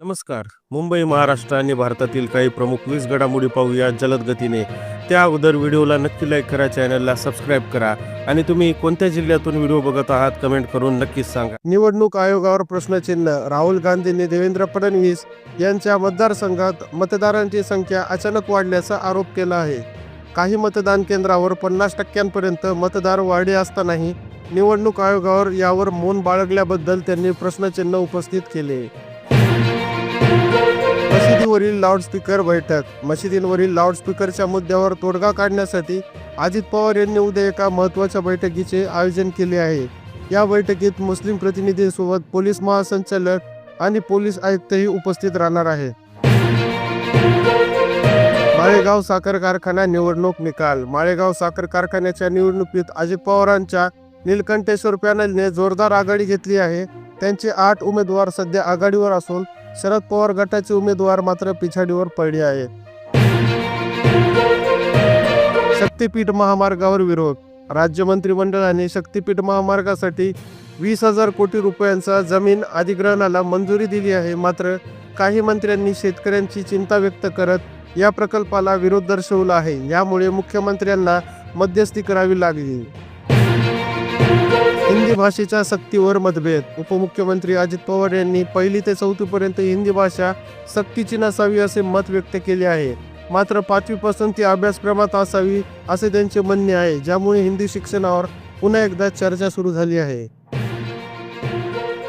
नमस्कार. मुंबई महाराष्ट्र आणि भारतातील काही प्रमुख वीस घडामोडी पाहूया जलद गतीने. त्या अगोदर व्हिडिओला नक्की लाईक करा चॅनलला सबस्क्राईब करा आणि तुम्ही कोणत्या जिल्ह्यातून व्हिडिओ बघत आहात कमेंट करून नक्कीच सांगा. निवडणूक आयोगावर प्रश्नचिन्ह राहुल गांधींनी देवेंद्र फडणवीस यांच्या मतदारसंघात मतदारांची संख्या अचानक वाढल्याचा आरोप केला आहे. काही मतदान केंद्रावर पन्नास टक्क्यांपर्यंत मतदार वाढे असतानाही निवडणूक आयोगावर यावर मौन बाळगल्याबद्दल त्यांनी प्रश्नचिन्ह उपस्थित केले. मशिदीवरील लाऊडस्पीकर बैठक मशिदींवरील लाऊडस्पीकरच्या मुद्द्यावर तोडगा काढण्यासाठी अजित पवार यांनी उद्या एका महत्त्वाच्या बैठकीचे आयोजन केले आहे. या बैठकीत मुस्लिम प्रतिनिधींसोबत पोलीस महासंचालक आणि पोलीस आयुक्तही उपस्थित राहणार आहे. माळेगाव साखर कारखाना निवडणूक निकाल माळेगाव साखर कारखान्याच्या निवडणुकीत अजित पवारांच्या नीलकंठेश्वर पॅनलने जोरदार आघाडी घेतली आहे. त्यांचे आठ उमेदवार सध्या आघाडीवर असून शरद पवार गटाचे उमेदवार मात्र पिछाडीवर पडले आहेत. शक्तीपीठ महामार्गावर विरोध. राज्य मंत्रिमंडळाने शक्तीपीठ महामार्गासाठी वीस हजार कोटी रुपयांचा जमीन अधिग्रहणाला मंजुरी दिली आहे. मात्र काही मंत्र्यांनी शेतकऱ्यांची चिंता व्यक्त करत या प्रकल्पाला विरोध दर्शवला आहे. यामुळे मुख्यमंत्र्यांना मध्यस्थी करावी लागली. हिंदी भाषेच्या सक्तीवर मतभेद. उपमुख्यमंत्री अजित पवार यांनी पहिली ते चौथी पर्यंत हिंदी भाषा सक्तीची नसावी असे मत व्यक्त केले आहे. मात्र पाचवीपासून ती अभ्यासक्रमात असावी असे त्यांचे म्हणणे आहे. ज्यामुळे हिंदी शिक्षणावर पुन्हा एकदा चर्चा सुरू झाली आहे.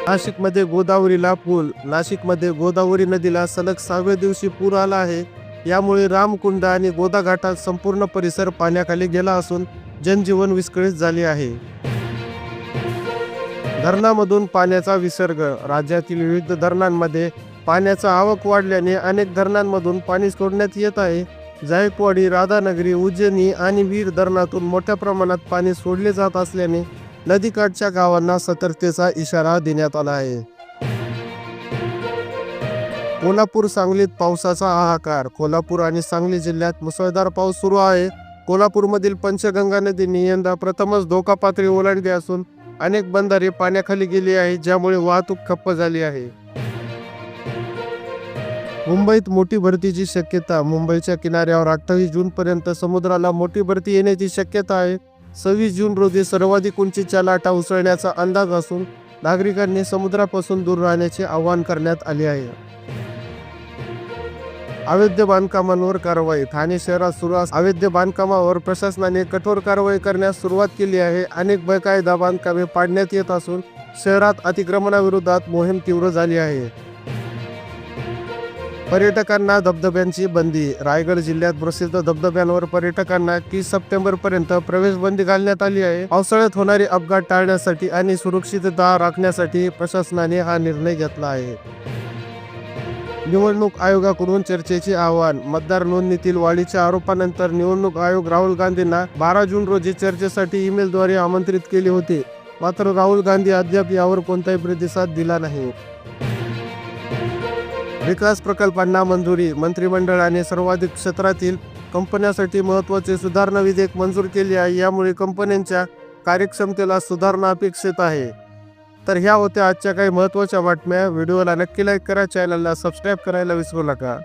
नाशिकमध्ये गोदावरीला पूल. नाशिकमध्ये गोदावरी नदीला सलग सहाव्या दिवशी पूर आला आहे. यामुळे रामकुंड आणि गोदा घाटात संपूर्ण परिसर पाण्याखाली गेला असून जनजीवन विस्कळीत झाले आहे. धरणामधून पाण्याचा विसर्ग राज्यातील विविध धरणांमध्ये पाण्याचा आवक वाढल्याने अनेक धरणांमधून पाणी सोडण्यात येत आहे. जायकवाडी राधानगरी उज्जैनी आणि वीर धरणातून मोठ्या प्रमाणात पाणी सोडले जात असल्याने नदीकाठच्या गावांना सतर्कतेचा इशारा देण्यात आला आहे. कोल्हापूर सांगलीत पावसाचा हाहाकार कोल्हापूर आणि सांगली जिल्ह्यात मुसळधार पाऊस सुरू आहे. कोल्हापूरमधील पंचगंगा नदीने यंदा प्रथमच धोका पातळी ओलांडली असून अनेक बंधारे पाण्याखाली गेली आहेत ज्यामुळे वाहतूक ठप्प झाली आहे. मुंबईत मोठी भरतीची शक्यता मुंबईच्या किनाऱ्यावर अठ्ठावीस जून पर्यंत समुद्राला मोठी भरती येण्याची शक्यता आहे. सव्वीस जून रोजी सर्वाधिक उंचीच्या लाटा उसळण्याचा अंदाज असून नागरिकांनी समुद्रापासून दूर राहण्याचे आवाहन करण्यात आले आहे. अवैध बांधकामांवर कारवाई. ठाणे शहरात सुरू अस- अवैध बांधकामावर प्रशासनाने कठोर कारवाई करण्यास सुरुवात केली आहे. अनेक बेकायदा बांधकामे पाडण्यात येत असून शहरात अतिक्रमणाविरोधात मोहीम तीव्र झाली आहे. पर्यटकांना धबधब्यांची बंदी. रायगड जिल्ह्यात प्रसिद्ध धबधब्यांवर पर्यटकांना तीस सप्टेंबर पर्यंत प्रवेश बंदी घालण्यात आली आहे. पावसाळ्यात होणारे अपघात टाळण्यासाठी आणि सुरक्षितता राखण्यासाठी प्रशासनाने हा निर्णय घेतला आहे. निवडणूक आयोगाकडून चर्चेचे आवाहन. मतदार नोंदणीतील वाढीच्या आरोपानंतर निवडणूक आयोग राहुल गांधींना बारा जून रोजी चर्चेसाठी ईमेलद्वारे आमंत्रित केले होते. मात्र राहुल गांधी अद्याप यावर कोणताही प्रतिसाद दिला नाही. विकास प्रकल्पांना मंजुरी मंत्रिमंडळाने सर्वाधिक क्षेत्रातील कंपन्यांसाठी महत्त्वाचे सुधारणा विधेयक मंजूर केले आहे. यामुळे कंपन्यांच्या कार्यक्षमतेला सुधारणा अपेक्षित आहे. तर ह्या होत्या आजच्या काही महत्त्वाच्या बातम्या. व्हिडिओला नक्की लाईक करा. चॅनलला सबस्क्राईब करायला विसरू नका.